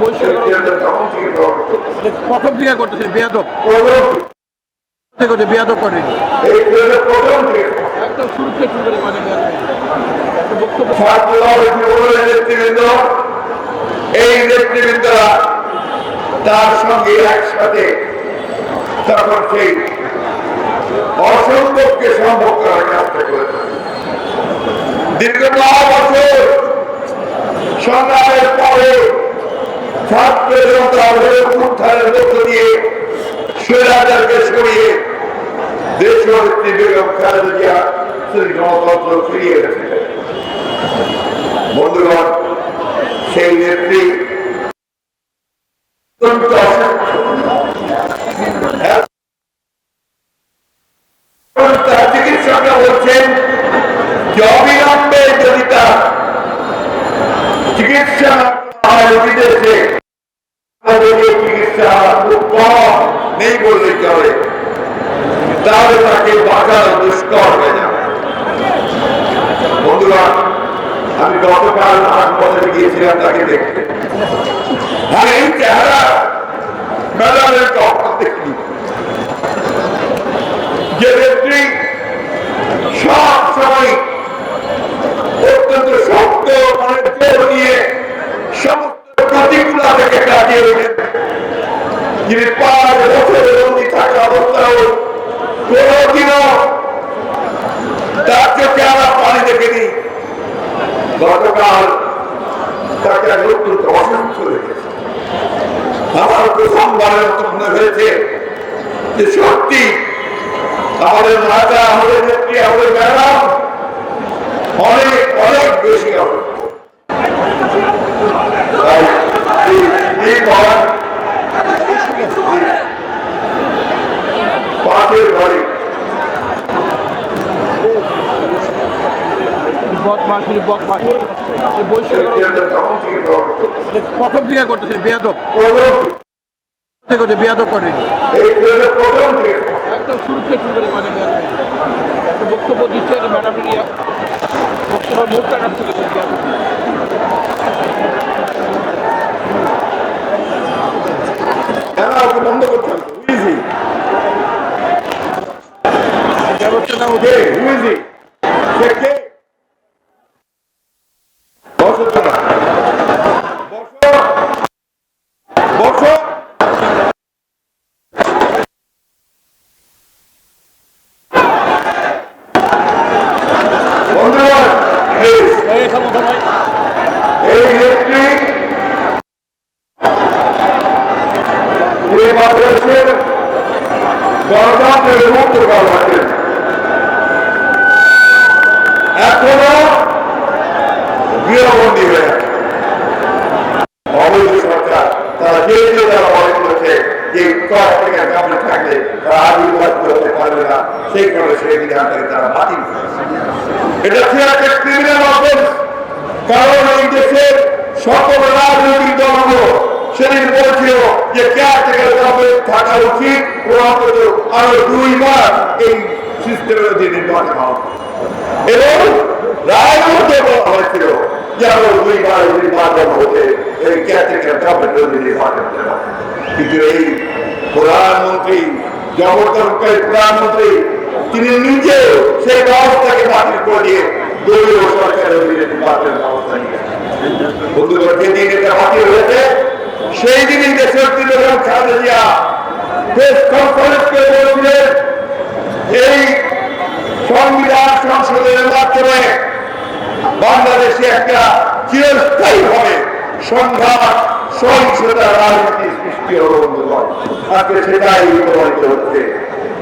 বৈশ্বিক প্রথম থেকে করতেছে, বেয়াদব। বেয়াদব করে। এই নেতৃবৃন্দরা তার সঙ্গে একসাথে তখন সেই অসম্ভবকে সম্ভব করার চেষ্টা দীর্ঘ বছর সংগ্রামের পরে ছাত্র জনতা উত্থানের মধ্য দিয়ে স্বৈরাচারকে সরিয়ে দেশনেত্রী বেগম খালেদা জিয়া গণতন্ত্র ফিরিয়ে বন্ধুগণ, সেই নেত্রী চিকিৎসকরা বলছেন অবিলম্বে চিকিৎসা হয় চিকিৎসা খুব কম নেই বললে চলে। তাহলে তাকে বাঁচানো দুষ্কর হয়ে যাবে বন্ধুরা, আমি গতকাল হাসপাতালে গিয়েছিলাম তাকে দেখতে। আর এই চেহারা, ম্যাডামের গতকাল তাকে অত্যন্ত অসুস্থ রেখেছে আমার প্রথমবারের মতো মনে হয়েছে যে সত্যি আমাদের রাজা আমাদের নেত্রী আমাদের ম্যাডাম বদমাশ বদমাশ এই বৈশ্বিক প্রথম থেকে করতেছে বেয়াদব। করছে বেয়াদব করেনি একদম শুরু থেকে শুরু করে মানে বক্তব্য দিচ্ছে ম্যাডাম বক্তব্য মুখটা ওকে বন্ধ করতে হবে ইজি ব্যবস্থা না কে ইজি সে কে বসো তোমরা বসো বসো বন্ধুগণ প্লিজ এই সমস্যা নয় এই নেত্রী এই বাংলাদেশের গণতন্ত্রের মুক্ত কর্মাচ্ছেন এখনও গৃহবন্দী হয়ে আছে অবৈধ সরকার তারা যে যে যারা মনে করেছে যে কর থেকে গভর্নমেন্ট থাকলে তারা আবির্ভাব করতে পারবে না সেই কারণে সেই বিধান থেকে তারা বাতিল এটা ছিল একটা ক্রিমিনাল অফেন্স কারণ এই দেশের সকল রাজনৈতিক দলগুলো সেদিন বলছিল যে কেয়ারটেকার গভর্নমেন্ট থাকা উচিত। অন্তত আরও দুই মাস এই সিস্টেমের অধীনে নির্বাচন হওয়া এবং রায়ের বলা হয়েছিল যে আরও দুই মাস নির্বাচন হতে এই কেয়ারটেকার অধীনে নির্বাচন কিন্তু এই প্রধানমন্ত্রী জগৎকারী প্রধানমন্ত্রী, তিনি নিজে সেই ব্যবস্থাকে বাতিল করে দিয়ে দলীয় সরকারের অধীনে নির্বাচনের ব্যবস্থা নিয়েছেন। বন্ধুগণ এটা বাতিল হয়েছে, সেই দিনই দেশের তৃণমূল খালেদা জিয়া প্রেস কনফারেন্স করে এই সংবিধান সংশোধনের মাধ্যমে বাংলাদেশে একটা চিরস্থায়ী ভাবে সংঘাত সহিংসতা রাজনীতি সৃষ্টি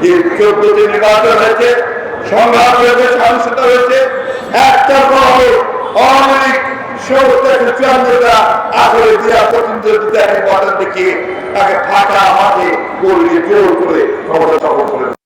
যে চোদ্দটি নির্বাচন হয়েছে সংঘাত হয়েছে সহিংসতা হয়েছে। একটা প্রতিনিধিত্ব তাকে ফাঁকা দিয়ে জোর করে ক্ষমতা দখল করে